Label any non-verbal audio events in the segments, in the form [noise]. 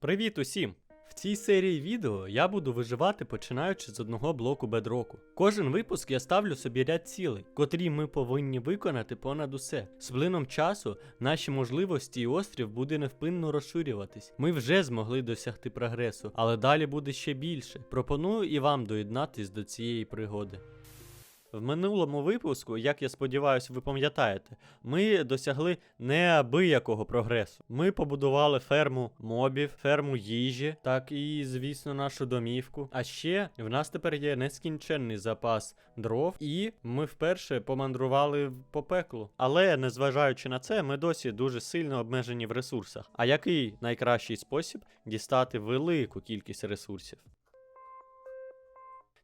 Привіт усім! В цій серії відео я буду виживати починаючи з одного блоку бедроку. Кожен випуск я ставлю собі ряд цілей, котрі ми повинні виконати понад усе. З плином часу наші можливості і острів буде невпинно розширюватись. Ми вже змогли досягти прогресу, але далі буде ще більше. Пропоную і вам доєднатись до цієї пригоди. В минулому випуску, як я сподіваюся, ви пам'ятаєте, ми досягли неабиякого прогресу. Ми побудували ферму мобів, ферму їжі, так і, звісно, нашу домівку. А ще в нас тепер є нескінченний запас дров, і ми вперше помандрували по пеклу. Але незважаючи на це, ми досі дуже сильно обмежені в ресурсах. А який найкращий спосіб дістати велику кількість ресурсів?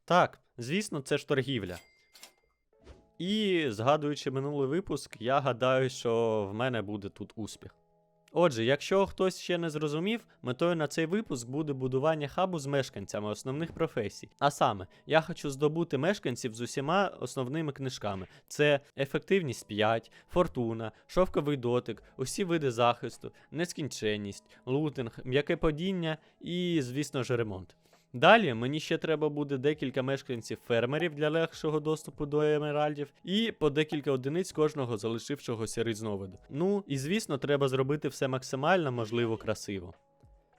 Так, звісно, це ж торгівля. І згадуючи минулий випуск, я гадаю, що в мене буде тут успіх. Отже, якщо хтось ще не зрозумів, метою на цей випуск буде будування хабу з мешканцями основних професій. А саме, я хочу здобути мешканців з усіма основними книжками: це ефективність 5, фортуна, шовковий дотик, усі види захисту, нескінченність, лутинг, м'яке падіння і, звісно ж, ремонт. Далі мені ще треба буде декілька мешканців фермерів для легшого доступу до емеральдів, і по декілька одиниць кожного залишившогося різновиду. Ну і звісно, треба зробити все максимально можливо красиво.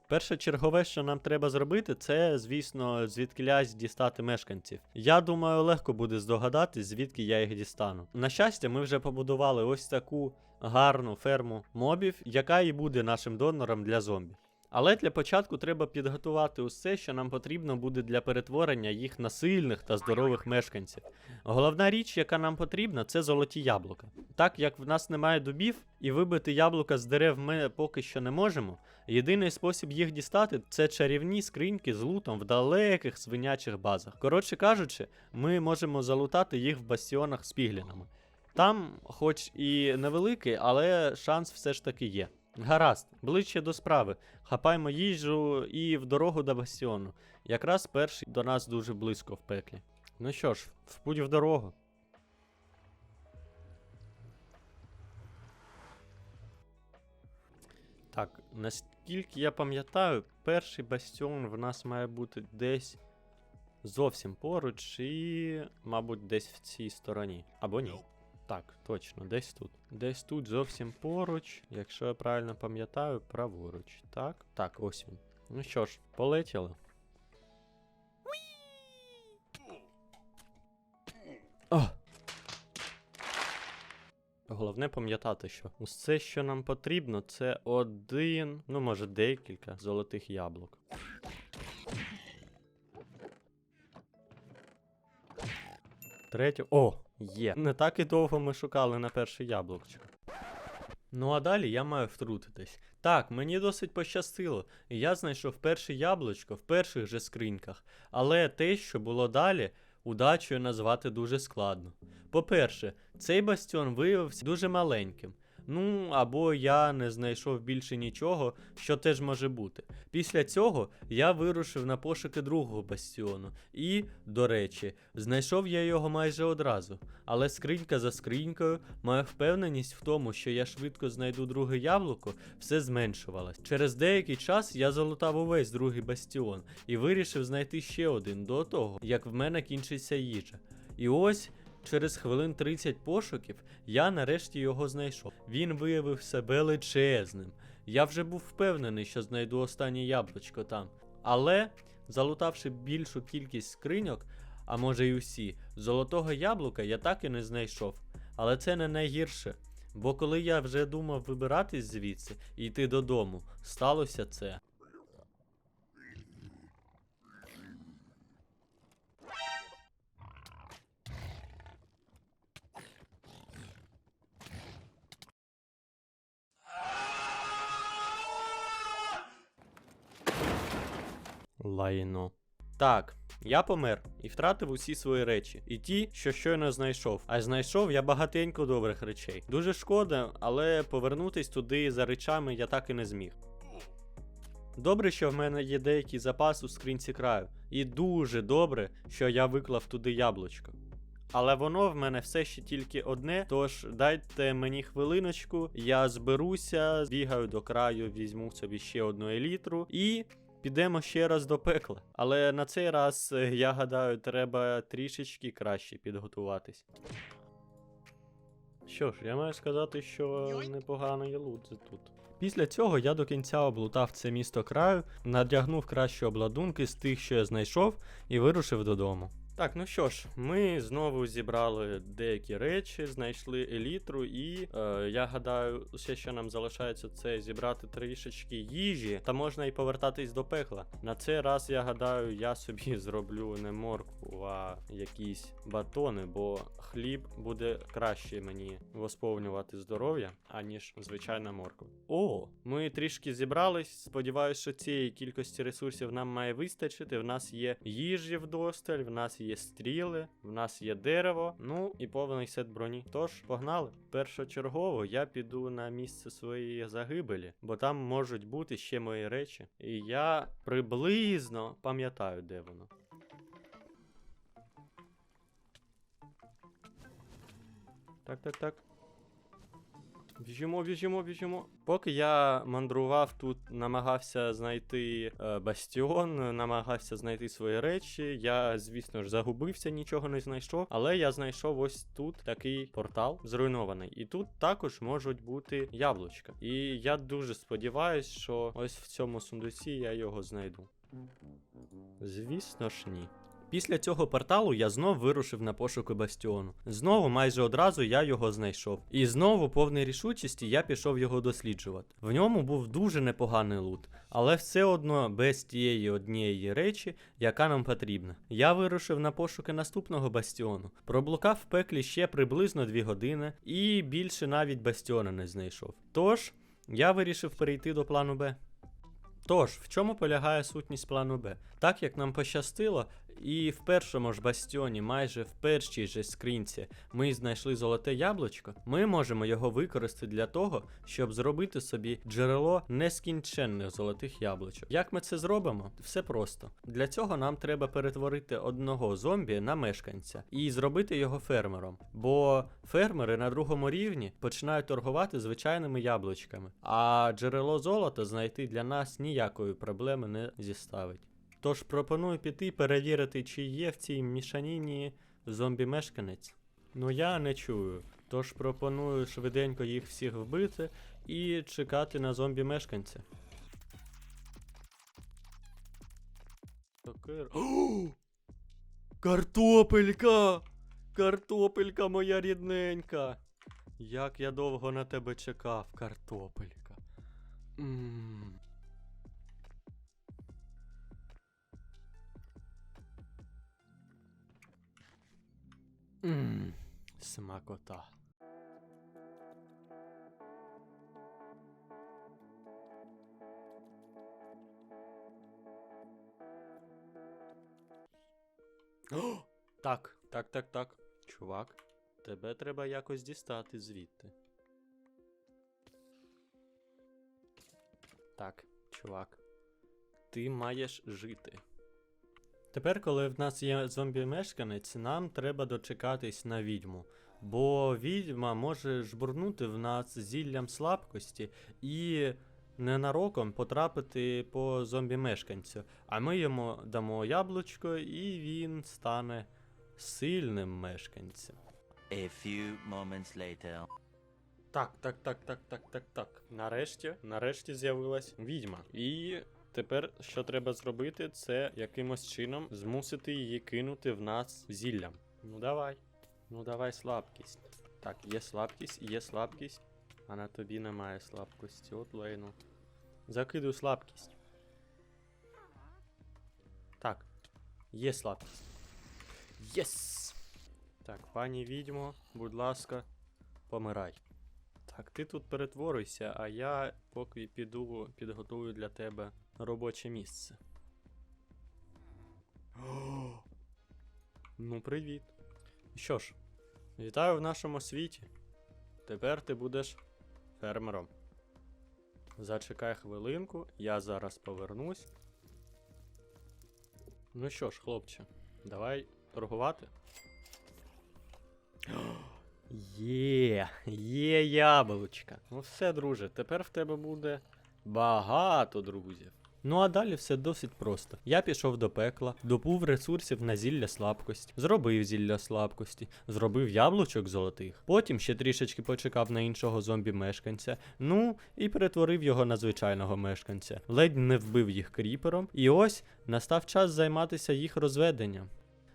Перше чергове, що нам треба зробити, це, звісно, звідкилясь дістати мешканців. Я думаю, легко буде здогадатись, звідки я їх дістану. На щастя, ми вже побудували ось таку гарну ферму мобів, яка і буде нашим донором для зомбі. Але для початку треба підготувати усе, що нам потрібно буде для перетворення їх на сильних та здорових мешканців. Головна річ, яка нам потрібна, це золоті яблука. Так як в нас немає дубів і вибити яблука з дерев ми поки що не можемо. Єдиний спосіб їх дістати це чарівні скриньки з лутом в далеких свинячих базах. Коротше кажучи, ми можемо залутати їх в бастіонах з піглінами. Там, хоч і невеликий, але шанс все ж таки є. Гаразд, ближче до справи. Хапаймо їжу і в дорогу до бастіону. Якраз перший до нас дуже близько в пеклі. Ну що ж, в путь в дорогу. Так, наскільки я пам'ятаю, перший бастіон в нас має бути десь зовсім поруч і, мабуть, десь в цій стороні. Або ні. Так, точно, десь тут. Десь тут зовсім поруч, якщо я правильно пам'ятаю, праворуч. Так? Так, ось він. Ну що ж, полетіли. О! Головне пам'ятати, що усе, що нам потрібно, це один, ну може декілька золотих яблук. Третю. О, є. Не так і довго ми шукали на перше яблучко. Ну а далі я маю втрутитись. Так, мені досить пощастило, і я знайшов перше яблучко в перших же скриньках, але те, що було далі, удачею назвати дуже складно. По-перше, цей бастіон виявився дуже маленьким. Ну, або я не знайшов більше нічого, що теж може бути. Після цього я вирушив на пошуки другого бастіону, і, до речі, знайшов я його майже одразу. Але скринька за скринькою, моя впевненість в тому, що я швидко знайду друге яблуко, все зменшувалась. Через деякий час я залутав увесь другий бастіон і вирішив знайти ще один до того, як в мене кінчиться їжа. І ось. Через хвилин 30 пошуків я нарешті його знайшов. Він виявився величезним. Я вже був впевнений, що знайду останнє яблучко там. Але, залутавши більшу кількість скриньок, а може й усі, золотого яблука я так і не знайшов. Але це не найгірше. Бо коли я вже думав вибиратись звідси і йти додому, сталося це. Лайно. Так, я помер і втратив усі свої речі. І ті, що щойно знайшов. А знайшов я багатенько добрих речей. Дуже шкода, але повернутись туди за речами я так і не зміг. Добре, що в мене є деякий запас у скринці краю. І дуже добре, що я виклав туди яблучко. Але воно в мене все ще тільки одне. Тож дайте мені хвилиночку, я зберуся, бігаю до краю, візьму собі ще одну елітру і. Підемо ще раз до пекла. Але на цей раз, е, я гадаю, треба трішечки краще підготуватись. Що ж, я маю сказати, що непоганий лут тут. Після цього я до кінця облутав це місто краю, надягнув кращі обладунки з тих, що я знайшов, і вирушив додому. Так, ну що ж, ми знову зібрали деякі речі, знайшли елітру, і е, я гадаю, все, що нам залишається, це зібрати трішечки їжі, та можна і повертатись до пекла. На цей раз я гадаю, я собі [laughs] зроблю не моркву, а якісь батони, бо хліб буде краще мені восповнювати здоров'я, аніж звичайна морква. О, ми трішки зібрались. Сподіваюсь, що цієї кількості ресурсів нам має вистачити. В нас є їжі вдосталь, в нас є стріли, в нас є дерево, ну і повний сет броні. Тож, погнали. Першочергово я піду на місце своєї загибелі, бо там можуть бути ще мої речі. І я приблизно пам'ятаю, де воно. Так, так, так. Біжимо, біжимо, біжимо. Поки я мандрував тут, намагався знайти е, бастіон, намагався знайти свої речі. Я, звісно ж, загубився, нічого не знайшов. Але я знайшов ось тут такий портал зруйнований. І тут також можуть бути яблучка. І я дуже сподіваюся, що ось в цьому сундуці я його знайду. Звісно ж, ні. Після цього порталу я знов вирушив на пошуки бастіону. Знову майже одразу я його знайшов. І знову повний рішучості я пішов його досліджувати. В ньому був дуже непоганий лут, але все одно без тієї однієї речі, яка нам потрібна. Я вирушив на пошуки наступного бастіону. Проблукав в пеклі ще приблизно 2 години, і більше навіть бастіона не знайшов. Тож, я вирішив перейти до плану Б. Тож, в чому полягає сутність плану Б? Так як нам пощастило, і в першому ж бастіоні, майже в першій же скринці, ми знайшли золоте яблучко, ми можемо його використати для того, щоб зробити собі джерело нескінченних золотих яблучок. Як ми це зробимо? Все просто. Для цього нам треба перетворити одного зомбі на мешканця і зробити його фермером. Бо фермери на другому рівні починають торгувати звичайними яблучками, а джерело золота знайти для нас ніякої проблеми не зіставить. Тож пропоную піти перевірити, чи є в цій мішаніні зомбі-мешканець. Ну я не чую. Тож пропоную швиденько їх всіх вбити і чекати на зомбі-мешканця. [gasps] Картопелька! Картопелька моя рідненька! Як я довго на тебе чекав, картопелька. Ммм. Ммм, смакота. О! [gasps] Так, так, так, так. Чувак, тебе треба якось дістати звідти. Так, чувак. Ти маєш жити. Тепер, коли в нас є зомбі-мешканець, нам треба дочекатись на відьму. Бо відьма може жбурнути в нас зіллям слабкості і ненароком потрапити по зомбі-мешканцю. А ми йому дамо яблучко, і він стане сильним мешканцем. A few moments later. Так, так, так, так, так, так, так. Нарешті, нарешті з'явилась відьма. І тепер, що треба зробити, це якимось чином змусити її кинути в нас зіллям. Ну давай. Ну давай слабкість. Так, є слабкість, є слабкість. А на тобі немає слабкості. От лейну. Закидую слабкість. Так. Є слабкість. Єс! Так, пані відьмо, будь ласка, помирай. Так, ти тут перетворюйся, а я поки піду підготую для тебе робоче місце. [gasps] Ну, привіт. Що ж, вітаю в нашому світі. Тепер ти будеш фермером. Зачекай хвилинку, я зараз повернусь. Ну що ж, хлопче, давай торгувати. [gasps] Є, є яблучка. Ну все, друже, тепер в тебе буде багато друзів. Ну а далі все досить просто. Я пішов до пекла, добув ресурсів на зілля слабкості, зробив зілля слабкості, зробив яблучок золотих. Потім ще трішечки почекав на іншого зомбі-мешканця. Ну і перетворив його на звичайного мешканця. Ледь не вбив їх кріпером. І ось настав час займатися їх розведенням.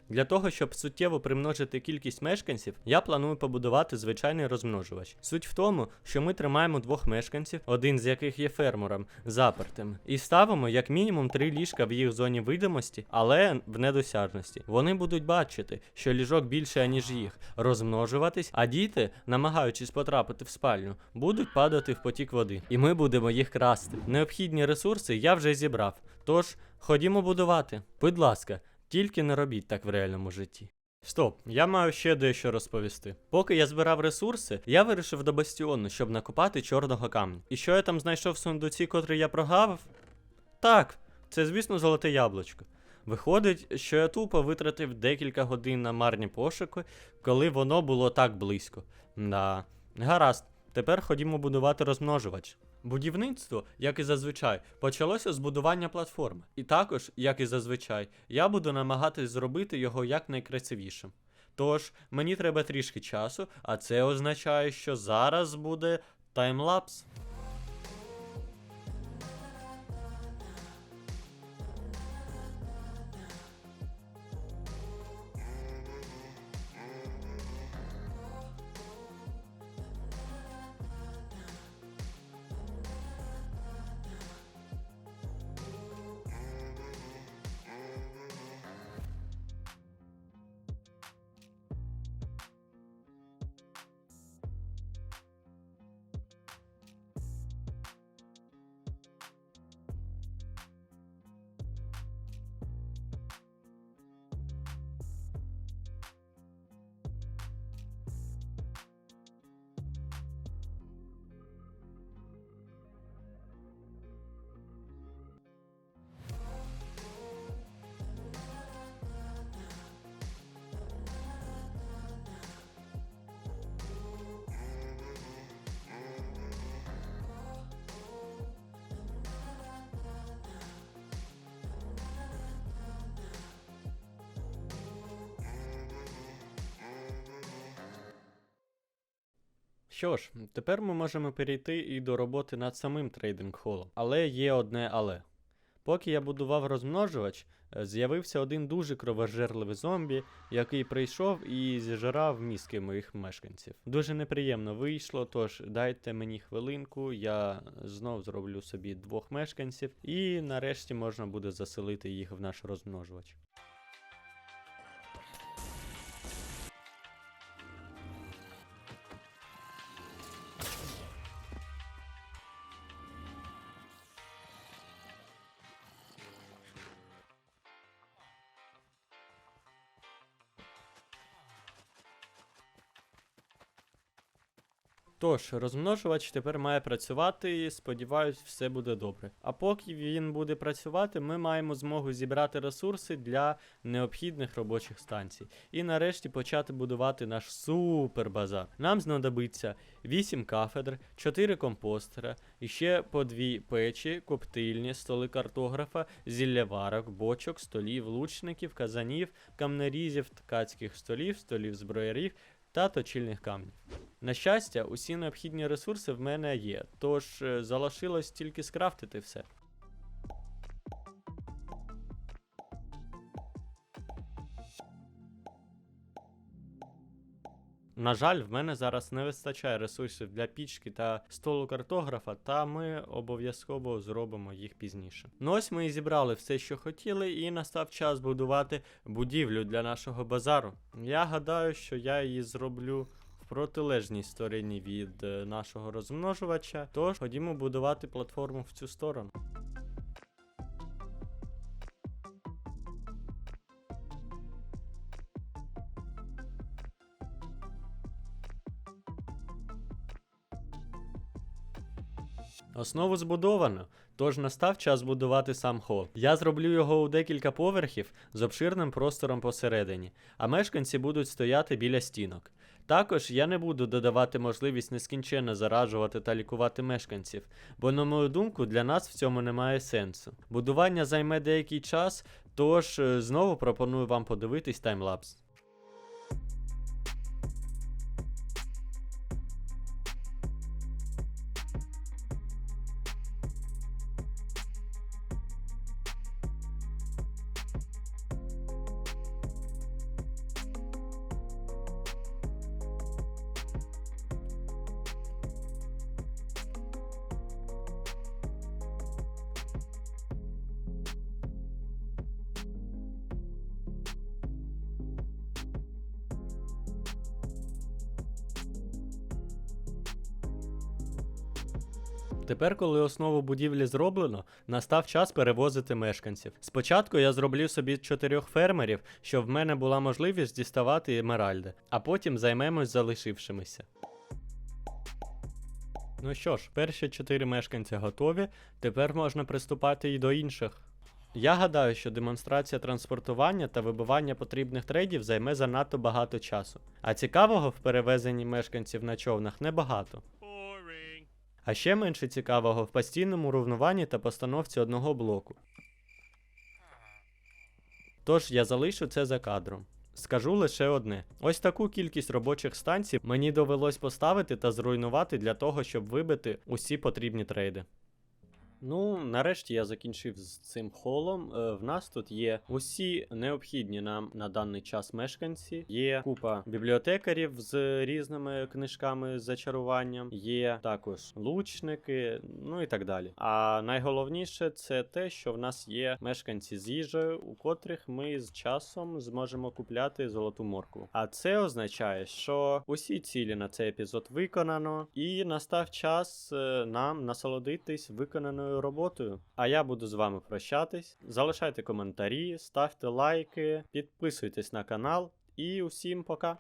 Для того, щоб суттєво примножити кількість мешканців, я планую побудувати звичайний розмножувач. Суть в тому, що ми тримаємо двох мешканців, один з яких є фермером, запертим, і ставимо як мінімум три ліжка в їх зоні видимості, але в недосяжності. Вони будуть бачити, що ліжок більше, ніж їх, розмножуватись, а діти, намагаючись потрапити в спальню, будуть падати в потік води. І ми будемо їх красти. Необхідні ресурси я вже зібрав. Тож ходімо будувати. Будь ласка, тільки не робіть так в реальному житті. Стоп, я маю ще дещо розповісти. Поки я збирав ресурси, я вирішив до бастіону, щоб накопати чорного камня. І що я там знайшов в сундуці, котрий я прогавив? Так, це, звісно, золоте яблучко. Виходить, що я тупо витратив декілька годин на марні пошуки, коли воно було так близько. Да. Гаразд, тепер ходімо будувати розмножувач. Будівництво, як і зазвичай, почалося з будування платформи. І також, як і зазвичай, я буду намагатись зробити його якнайкрасивішим. Тож, мені треба трішки часу, а це означає, що зараз буде таймлапс. Що ж, тепер ми можемо перейти і до роботи над самим трейдинг холом. Але є одне але. Поки я будував розмножувач, е, з'явився один дуже кровожерливий зомбі, який прийшов і зіжирав мізки моїх мешканців. Дуже неприємно вийшло, тож дайте мені хвилинку, я знов зроблю собі двох мешканців, і нарешті можна буде заселити їх в наш розмножувач. Тож, розмножувач тепер має працювати і сподіваюсь, все буде добре. А поки він буде працювати, ми маємо змогу зібрати ресурси для необхідних робочих станцій. І нарешті почати будувати наш супер базар. Нам знадобиться 8 кафедр, 4 компостера, і ще по 2 печі, коптильні, столи картографа, зілляварок, бочок, столів, лучників, казанів, камнерізів, ткацьких столів, столів зброярів та точильних камнів. На щастя, усі необхідні ресурси в мене є, тож е, залишилось тільки скрафтити все. На жаль, в мене зараз не вистачає ресурсів для пічки та столу картографа, та ми обов'язково зробимо їх пізніше. Ну ось ми і зібрали все, що хотіли, і настав час будувати будівлю для нашого базару. Я гадаю, що я її зроблю протилежній стороні від е, нашого розмножувача. Тож ходімо будувати платформу в цю сторону. Основу збудовано, тож настав час будувати сам хол. Я зроблю його у декілька поверхів з обширним простором посередині, а мешканці будуть стояти біля стінок. Також я не буду додавати можливість нескінченно заражувати та лікувати мешканців, бо, на мою думку, для нас в цьому немає сенсу. Будування займе деякий час, тож е, знову пропоную вам подивитись таймлапс. Тепер, коли основу будівлі зроблено, настав час перевозити мешканців. Спочатку я зроблю собі чотирьох фермерів, щоб в мене була можливість діставати емеральди, а потім займемось залишившимися. Ну що ж, перші чотири мешканця готові, тепер можна приступати і до інших. Я гадаю, що демонстрація транспортування та вибивання потрібних трейдів займе занадто багато часу. А цікавого в перевезенні мешканців на човнах небагато. А ще менше цікавого в постійному рівнуванні та постановці одного блоку. Тож я залишу це за кадром. Скажу лише одне: ось таку кількість робочих станцій мені довелось поставити та зруйнувати для того, щоб вибити усі потрібні трейди. Ну, нарешті я закінчив з цим холом. Е, В нас тут є усі необхідні нам на даний час мешканці. Є купа бібліотекарів з різними книжками з зачаруванням, є також лучники, ну і так далі. А найголовніше це те, що в нас є мешканці з їжею, у котрих ми з часом зможемо купляти золоту моркву. А це означає, що усі цілі на цей епізод виконано, і настав час е, нам насолодитись виконаною роботою. А я буду з вами прощатись. Залишайте коментарі, ставте лайки, підписуйтесь на канал і усім пока.